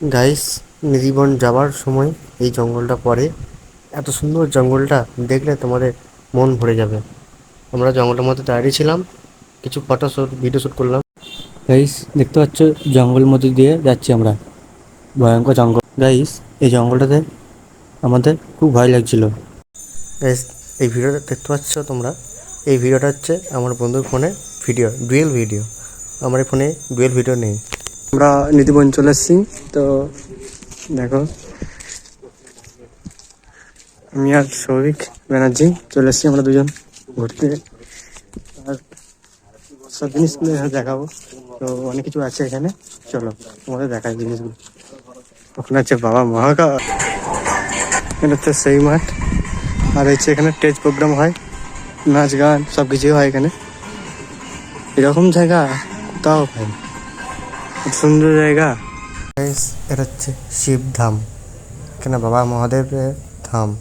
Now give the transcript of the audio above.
Guys Nidhivan যাওয়ার সময় এই জঙ্গলটা পড়ে। এত সুন্দর জঙ্গলটা দেখলে তোমাদের মন ভরে যাবে। আমরা জঙ্গলের মধ্যে দাঁড়িয়ে ছিলাম কিছু ফটো শুট ভিডিও শুট করলাম। গাইস দেখতে পাচ্ছ জঙ্গলের মধ্যে দিয়ে যাচ্ছি আমরা। ভয়ঙ্কর জঙ্গল। গাইস এই জঙ্গলটাতে আমাদের খুব ভয় লাগছিল। গাইস এই ভিডিওটা দেখতে পাচ্ছ তোমরা? এই ভিডিওটা হচ্ছে আমার বন্ধুর ফোনে ভিডিও ডুয়েল ভিডিও। আমার ফোনে ডুয়েল ভিডিও নেই। আমরা নিধিবন চলে এসেছি তো দেখো। আমি আর সৌভিক ব্যানার্জি চলে এসেছি, আমরা দুজন ঘুরতে আর সব জিনিস দেখাবো। তো অনেক কিছু আছে এখানে। চলো, তোমাদের দেখাই জিনিসগুলো। ওখানে আছে বাবা মহাকা এটা হচ্ছে সেই মাঠ। আর হচ্ছে এখানে স্টেজ প্রোগ্রাম হয়, নাচ গান সব কিছুই হয় এখানে। এরকম জায়গা, কোথাও পাই না। সুন্দর জায়গা। এটা হচ্ছে শিবধাম। কেন বাবা মহাদেবের ধাম।